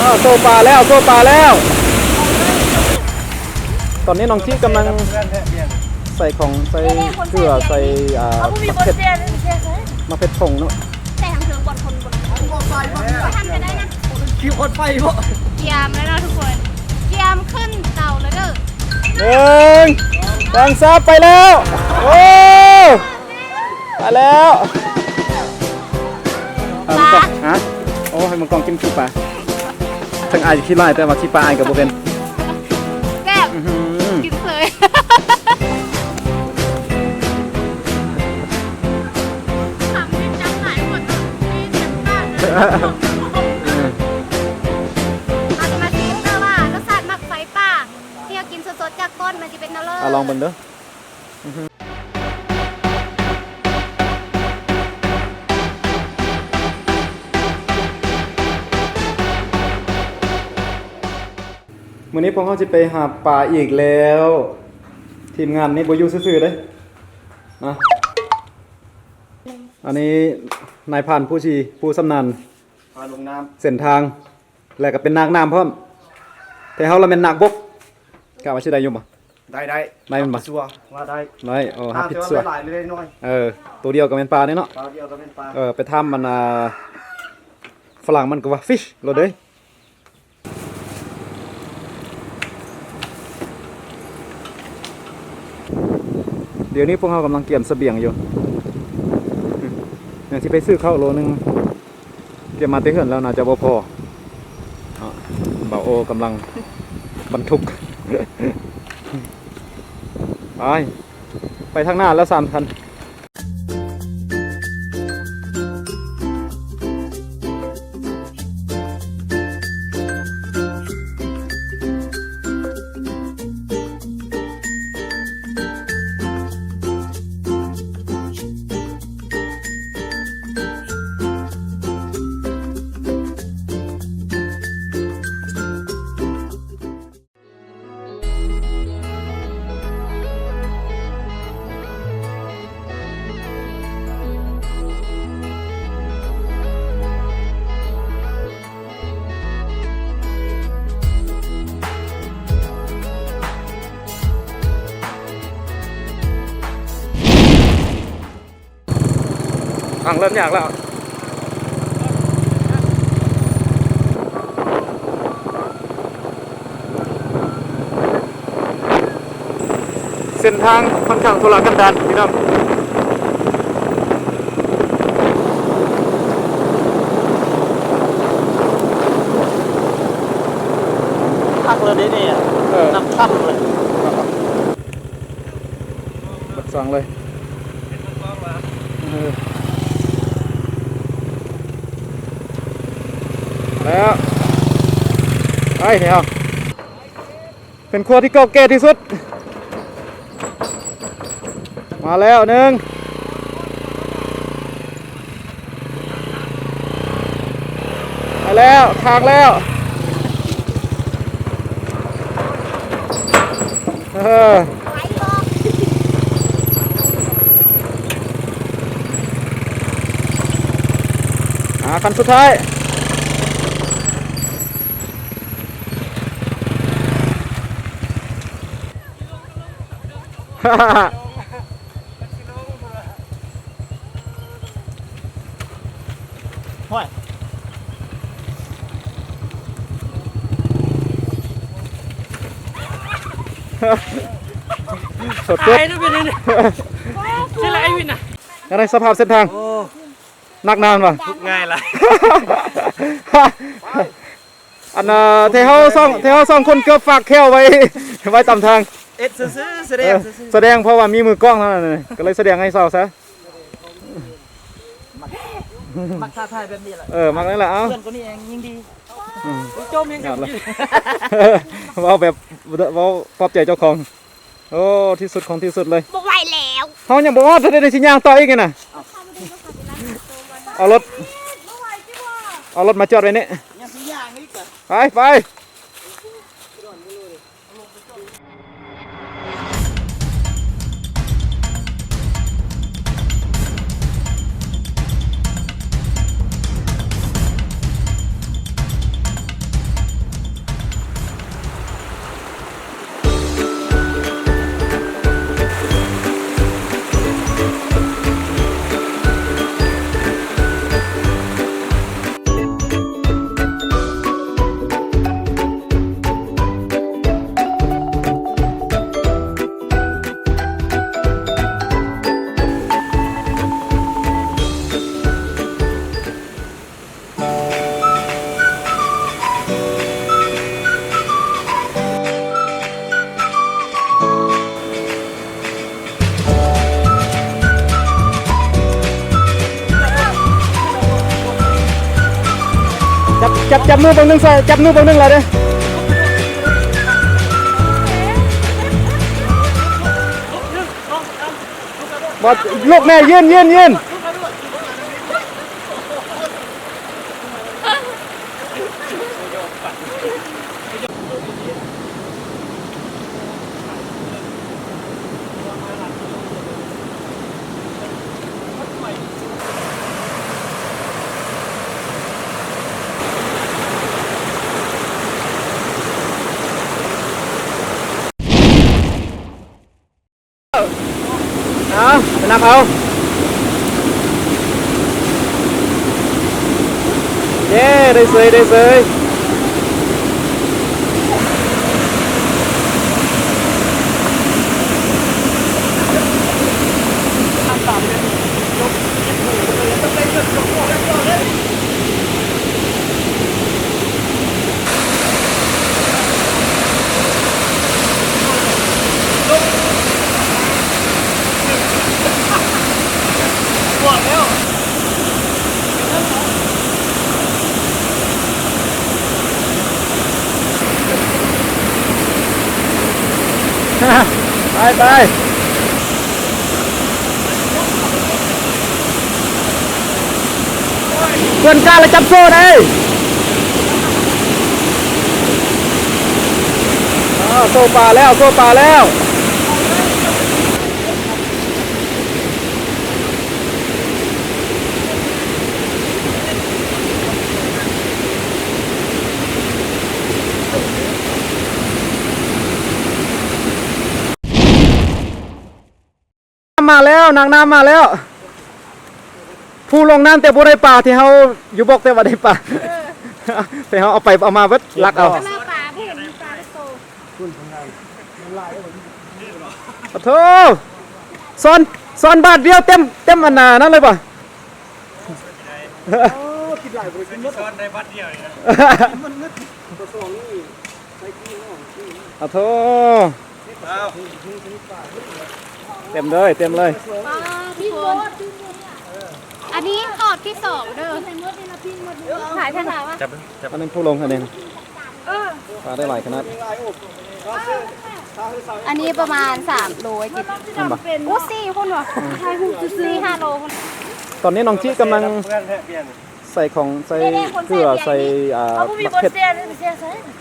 อ้าวโซปลาแล้วโซปลาแล้ว ตอนนี้น้องที่กำลังใส่ของใส่เกลือใส่อ่าเอาผู้มีมะบนเผ็ดเตียนเตียนเลยมะเผ็ดผงเนาะแต่ทางเทิงบนคนบนทำกันได้นะคิวคนไฟพวกเกียมแล้วนะทุกคนเกียมขึ้นเตาเลยเด้อหนึ่งแดงซับไปแล้วโอ้ไปแล้วเอามังกรฮะโอ้ให้มังกรกินขี้ปลา ทั้งอายขี้ไล่แต่ว่าขี้ปลาอายกับโบเป็นแซ่บอื้อหือกินเลยถามที่จำหายหมดที่จำได้เราจะมาชิมเด้อว่ารสชาติมักไฟป่าที่เรากินสดๆจากต้นมันจะเป็นเนอเลอาลองเบิ่งเด้อ มื้อนี้พวกเขาจะไปหาปลาอีกแล้ว ทีมงานนี่บ่อยู่ซื่อๆเด้นะอันนี้นายผ่านผู้ชีผู้สำนันพาลงน้เส้นทาง แล้วก็เป็นนางน้ำพร้อมแต่เฮาละเป็นนางบกกล้าว่าสิได้อยู่บ่ำได้ได้ได้มันบ่ ชัวร์ว่าได้ได้โอ้ฮับถ้าผิดเจอสัวหลายเลยน้อยเออตัวเดียวก็เป็นปลาเนี่ยเนาะ ปลาเดียวก็เป็นปลาเออไปทำมันอ่าฝรั่งมันก็ว่า fish โลดเด้ย เดี๋ยวนี้พวกเขากำลังเกี่ยมเสบียงอยู่อืมเนี่ยที่ไปซื้อข้าวโลนึงเกี่ยมมาเตะเหินแล้วน่าจะบ่พอเบ่าโอกำลังบรรทุก ไป ไปทางหน้าแล้วสามคัน ทางเริ่มยากแล้วเส้นทางค่อนข้างทุรกันดารพี่น้องพักเลยนี่นี่เออน้ำค่ำเลย บัดสั่งเลยเออ แล้วไปเดี๋ยวเป็นครัวที่เก่าแก่ที่สุด มาแล้วหนึ่งมาแล้วทางแล้วเออไว้บอกอ่าคันสุดท้าย ฮ่าฮ่าฮ่า ห้อยสดจุดไอ้นั่นเป็นยังไงใช่ไรไอ้วินอะยังไงสภาพเส้นทางโอ้นักนานป่ะง่ายละอันน่ะเทเฮาซ่องเทเฮาซ่องคนเกือบฝากแควไว้ไว้ตามทาง เอ็ดซื้อๆแสดเองอซื้อแสดงเพราะว่ามีมือกล้องเท่านั้นเลยก็เลยแสดงให้เศร้าซะๆมักท้าทายแบบนี้แหละเออมักนั่นแหละเอ้า เพื่อนคนนี้เองยิ่งดีอืม โอ้ยโจมยังหยอดเลยอยู่เว้าแบบเว้าปลอบใจเจ้าของ โอ้ที่สุดของที่สุดเลยบอกไหวแล้วเขายังบอกว่าจะได้สิย่างต่ออีกไงน่ะเอารถบอกไหวจิว่าเอารถมาจอดไว้นี่ยังสิย่างอีกเหรอไปไป จับจับมือเบางหนึงใส่จับมือเบางหนึงเลยเด้บอลูกแม่ยืนยืนยืน ไปนับเอาเย้ได้เสยได้เสย ไปไปเพื่อนกล้าแล้วจับโซ่ได้โซ่ปลาแล้ว โซ่ปลาแล้ว น้ำมาแล้วนางน้ำมาแล้ว ผู้ลงน้ำแต่บ่ได้ปลาที่เขาอยู่บอกแต่ว่าได้ปลาแต่เขาเอาไปเอามาเบิดลักเอาหน้าป่าผู้เห็นมีปลาโตขอโทษซ้อนซ้อนบาทเดียวเต็มเต็มอันนานั่นเลยป่ะซ้อนได้บัดเดียวเลยนะขอโทษเต็มเลยเต็มเลยปลาพี่คนอันนี้ทอดที่สองเด้อขายเท่าไหร่วะจับจับอันนี้ผู้ลงอันนี้ปลาได้หลายขนาดอันนี้ประมาณ3โลจิตนั่นปะโอ้สี่คนวะสี่ห้าโลคนตอนนี้น้องจี้กำลังเพื่อนแท้เปลี่ยนใส่ของใส่เกลือใส่อ่ามะเผ็ด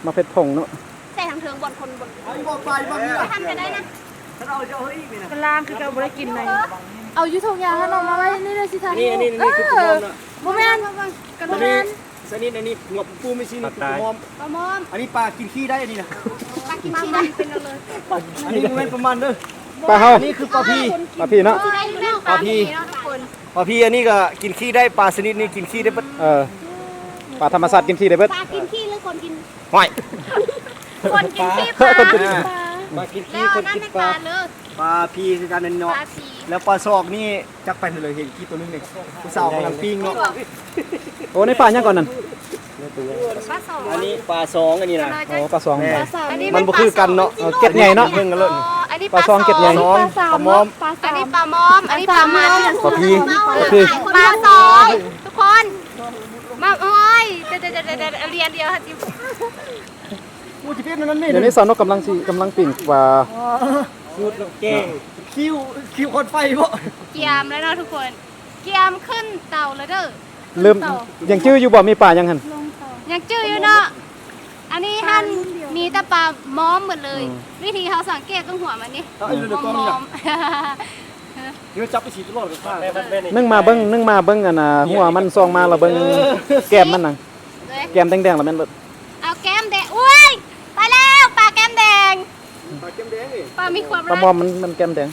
มะเผ็ดผงเนาะใส่ทางเทิงบนคนบนบอกไปบ้างนี่ไปทำกันได้นะ เราจะเอาอีกนี่นะกลางคือการบริกินในเอายุทงยาให้น้องมาไว้นี่เลยสิทานี่นี่นี่คือตัวมอมนะโมแมนกันอันแมนี้นสนิทอันนี้หัวปูไม่ใช่นี่คือตัวมอมปลามอมอันนี้ปลากินขี้ได้อันนี้นะปลากินชีได้เป็นเลยอันนี้มันประมาณเด้อปลาเฮาอันนี้คือปลาพีปลาพี่เนาะได้เรื่องปลาพีเนาะทุกคนปลาพีอันนี้ก็กินขี้ได้ปลาชนิดนี้กินขี้ได้ปะเออปลาธรรมชาติกินขี้ได้เบิดปลากินขี้หรือคนกินห้อยคนกินขี้ปลาคนกิน ปลากินแล้ขี้วคนนั่นกินในปปลาลาเลยปลาพีคือการนันปเนาะลาสีแล้วปลาซอกนี่จักไปเลยเห็นขี้ตัวนึงเนี่ยผู้สาวกำลังปิ้งเนาะโอ้ในปลายังก่อนนั่นปลาสองอันนี้ปลาสองอันนี้นะ โอ้ปลาสองแม่อันนี้มันบ่คือกันเนาะเออเก็ดใหญ่เนาะเพิ่งกันเลยอันนี้ปลาซองเก็ดใหญ่ สองปลามอมอันนี้ปลามอม อันนี้ปลามันปลาพีปลาพีปลาสองทุกคน มาโอ้ยเดี๋ยวเดี๋ยวเดี๋ยวเดี๋ยวเรียนเดียวค่ะจิ กูจะเพี้ยนนั่นนี่เดี๋ยวนี้สาวนกกำลังสิกำลังปิ่งปลาสูตรแกงคิ้วคิ้วคนไฟบ่เกียมแล้วเนาะทุกคนเกียมขึ้นเต่าแล้วเด้อลืมยังชื่ออยู่บ่มีปลายังหันยังจื้ออยู่เนาะอันนี้ท่านมีแต่ปลาม้อมหมดเลย วิธีเขาสังเกตตรงหัวมันนี่เอาไอ้เรื่องตัวนี้ม้น่ะอมเดี๋ยวจับไปฉีดตลอดกับข้างนึ่งมาเบิ้งนึ่งมาเบิ้งอันน่ะหัวมันซองมาและเบิ้งแก้มมันน่ะเลยแก้มแดงๆแล้วแม่นเบิด เอาแก้มแดง อุ้ยไปแล้วปลาแก้มแดง ปลาเค็ มแดงนี่ปลามีความปลารักมอมมันมันแก้มแดง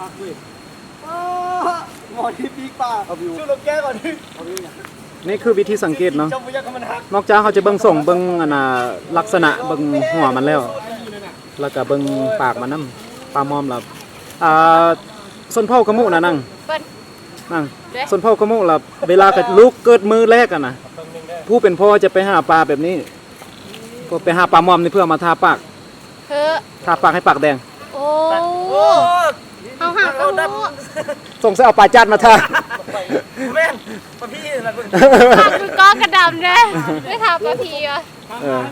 พักด้วยหมอที่ปีกปลาเอาวิวช่วยลงแก้ก่อนดิเอาวิวเนี่ยนี่คือวิธีสังเกตเนาะจำไว้ยังมันหักนอกจากเขาจะเบิ้งส่งเบิ้งอันน่ะลักษณะเบิ้งหัวมันแล้ว แล้วก็เบิ้งปากมันนํปลามอมล่ะอ่าส้นเผากระมุน่ะนั่งเปิ้นนั่งเด้ส้นเผากระมุล่ะเวลากับลูกเกิดมือแรกอะนะผู้เป็นพ่อจะไปหาปลาแบบนี้ ก็ไปหาปลามอมนี่เพื่อเอามาทาปาก คือทาปากให้ปากแดง โอ้โอ้เขาหาก็รู้ส่งเสเอาปลาจัดมาทาแม่นมาพี่นะเพิ่นปากคือก้อนกระดำเลยไม่ทำปลาพีอะเออ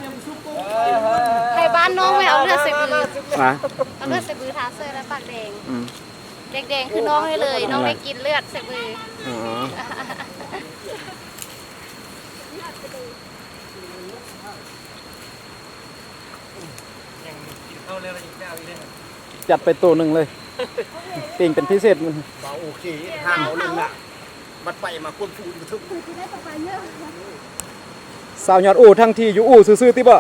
ไทยบ้านน้องไม่เอาเลือดใส่มือมาเอาเลือดใส่มือทาเสื้อและปากแดงอืมแดงๆคือน้องได้เลย น้องได้กินเลือดใส่มือ อ๋อกินข้าวแล้วยังแก้วอีกเลยจัดไปตัวหนึ่งเลยปิ่งเป็นพิเศษมันเบาโอเคห้ามเอาลงอะมันไปมาควบคุมทุกสาวยอดอู่ทั้งที่อยู่อู่ซื่อๆติบ่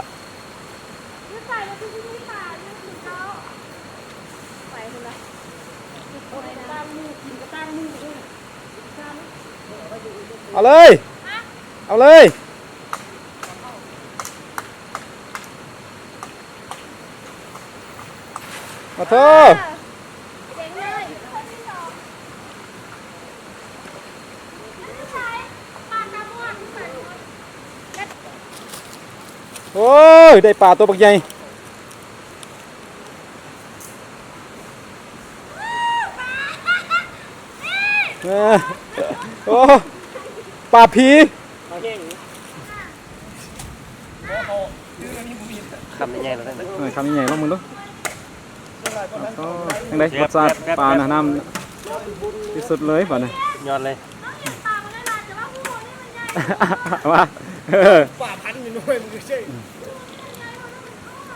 เอาเลย เอาเลย มาเถอะโอ้ย ได้ปลาตัวบักใหญ่เออโอ้ปลาผีคำใหญ่ๆแล้วนั่นเออคำใหญ่ๆลองมึงดูก็ ยังไงรสชาติปลาหนาน้ำที่สุดเลยป่ะเนี่ยยอดเลยว่าเออป่าพันอยู่ด้วยมึงใช่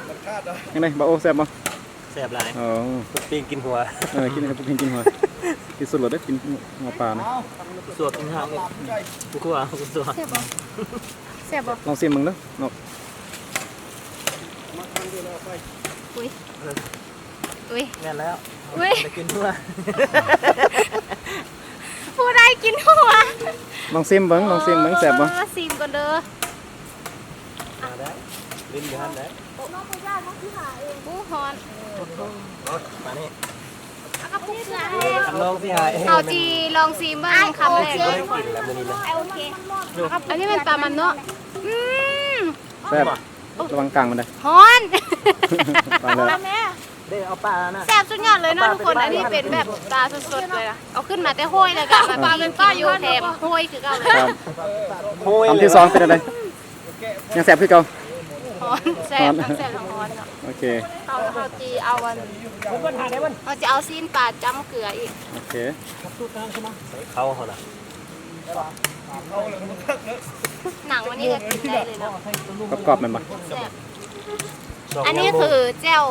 มันคาดอะยังไงบ่โอ้แซ่บบ่แซ่บหลายอ๋อปีนกินหัวเออกินให้พวกเพิ่งกินหัวที่สุดเลยได้อกินหัวปลานะสวดกินข้าวกูกลัวกูสวดเสียบบ่เสียบบ่ลองชิมมึงเด้อเนาะอุ้ย อุ้ยแม่นแล้วอุ้ยไปกินหัวผู้ใดกินหัวลองชิมเบิ่งลองชิมเบิ่งแซ่บบ่เออซิมก่อนเด้อมาได้ลิ้นอยู่หันได้ผู้ฮอนมานี่เอากระปุกเสือทำน้องสิหายเอาจีลองซิมบ้างคำแรกไม่ได้กินแล้วมื้อนี้นะโอเคอันนี้เป็นปลามันเนาะอืมแซ่บระวังกลางมันได้ฮอนตายแล้ว ได้เอาปลานะแซ่บสุดยอดเลยเนาะทุกคนอันนี้เป็นแบบปลาสดๆเลยอะเอาขึ้นมาแต่ห้อยเลยกันมาปลาเป็นป้าอยู่แถมห้อยคือเก่าเลยครับโอ้ยคำที่สองเป็นอะไรยังแซ่บคือเก่าฮอนแซ่บทั้งแซ่บทั้งฮอนเนาะโอเคเอาเอาจีเอาวันเอาจะเอาซีนปลาจ้ำเกลืออีกโอเคเขาเขาน่ะหนังวันนี้ก็กินได้เลยเนาะกรอบๆแมันบ่แซ่บอันนี้คือแจ่ว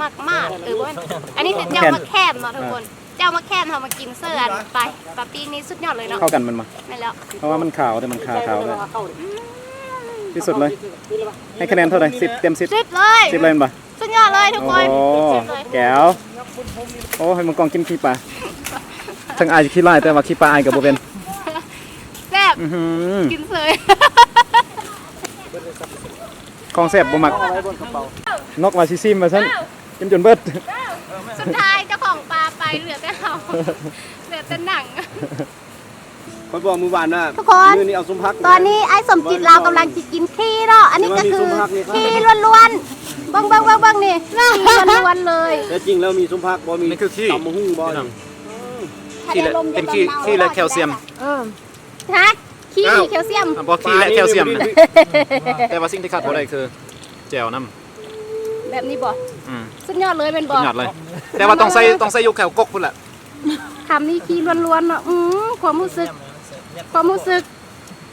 มากมากๆหรือว่าอันนี้คือแจ่วมะแคมเนาะทุกคนแจ่วมะแคมเอามากินเสื้ออันไปปลาปีกนี่สุดยอดเลยเนาะเข้ากันมันบ่ไม่แล้วเพราะว่ามันขาวแต่มันขาวขาวเลยที่สุดเลย ให้คะแนนเท่าไหร่สิบเต็มสิบสิบเลยสิบเลยแม่นบ่สุดยอดเลยทุกโอ้คนสิบเลยแก้ว โอ้ให้มึงกองกินขี้ปลาทั้งอายขี้ไล่แต่ว่าขี้ปลาอายกับบ่เป็นแซ่บอื้อหือกินเสยของแซ่บบ่มักนกว่าสิซิมว่าซั่น กินจนเบิด สุดท้ายเจ้าของปลาไปเหลือแต่เขาเหลือแต่หนังคอยบอกมือวานว่าทุกคน มื้อนี้เอาซุ้มพัก ตอนนี้ไอ้สมจิตเรากำลังจะกินขี้เนาะอันนี้ก็คือขี้ล้วนๆเบิ้งเบิ้งเบิ้งเบิ้งนี่ขี้ล้วนๆเลยแต่จริงแล้วมีซุ้มพักบ่มีนี่คือขี้ ตำมะฮุ่งบ่นี่ขี้และเป็นขี้ขี้และแคลเซียมเออฮะขี้มีแคลเซียม อะบ่ขี้และแคลเซียมนะแต่ว่าสิ่งที่ขาดบ่ได้คือแจ่วน้ำ แบบนี้บ่อืมสุดยอดเลยเป็นสุบ่ดยอดเลย แต่ว่าต้องใส่ต้องใส่อยู่แขวกกพุ่นแหละคำนี้ขี้ล้วนๆเนาะอืมความรู้สึก ความรู้สึก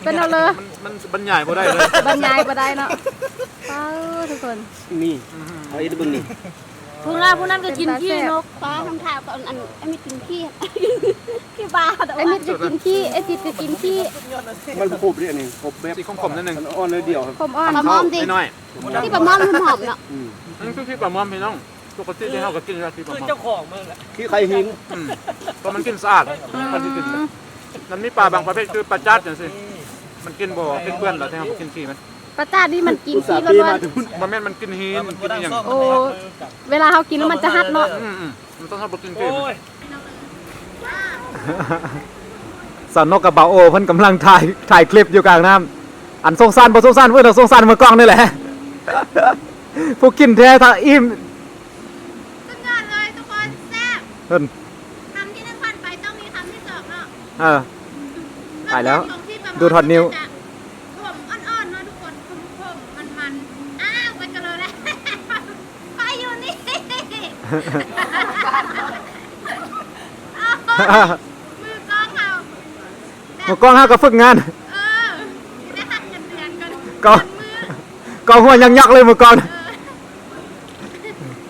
เป็นเอาเลยมันมันบรรยายบ่ได้เลยบรรยายบ่ได้เนาะเอ้าทุกคนนี่เอาอีกเบิ่งนี่ พวกเราพวกนั้นก็กินขี้นกปลาทำท่าก่อนอันไอ้มิดกินขี้ขี้ปลาไอ้มิดจะกินขี้ไอ้จิตจะกินขี้มันครบเด้นี่ครบแบบสีขมๆนิดนึงมันอ่อนเลยเดียวครับผมอ่อนทำมอมเข้าดิน้อยที่ปลาหมอมหอมๆเนาะอืมๆนั่นคือขี้ปลาหมอมพี่น้องปกติที่เฮาก็กินแล้วขี้ปลาหมอมที่ใครหินอืมเพราะมันกินสะอาดมันสิกินมันมีปลาบางประเภทคือปลาจัดจังซี่มันกินบ่กินเปื้อนเหรอที่เฮาบ่กินขี้มัน ปลาจ้านี่มันกินอุตส่าขี้ห์ปีล้วนมาถึงบ่แม่นมันกินฮีนมันกินอหยังๆโอ้เวลาเขากินแล้วมันจะฮัดเนาะอืมๆมันต้องเฮาบ่กินขี้มันสอนนกกับเบาโอเพิ่นกำลังถ่ายถ่ายคลิปอยู่กลางน้ำอันสงสารบ่สงสารเพิ่นเอาสงสารมือกล้องนี่แหละผู้กินแท้ถ้าอิ่มสุดยอดเลยทุกคนแซ่บเพิ่นเออตายแล้วของที่ประมาณดูถอดนิ้ว จะผมอ่อนๆเนาะทุกคนผมผมมันมันๆอ้าวไปกันเลยแล้ว ไปอยู่นี่ มือกล้องเอาหมอกล้องห้าก็ฝึกงานเออได้หักเงินเดือนกันก็มือก็หัวยังยักเลยหมอกล้องเออ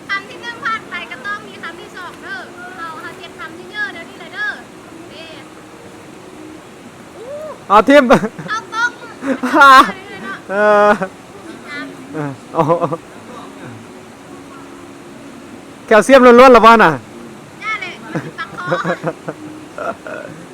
คำที่หนึ่งผ่านไปก็ต้องมีคำที่สองเด้อเอาเอาเจ็ดคำที่เยอะเดี๋ยวนี้เลยเด้อเด้อู้เอาทิมเอาต้องฮ่าเลยเนาะเออครับเออโอ้โห แคลเซียมล้วนๆละบ้าน่ะ ได้เลยปักคอเอ๊ะ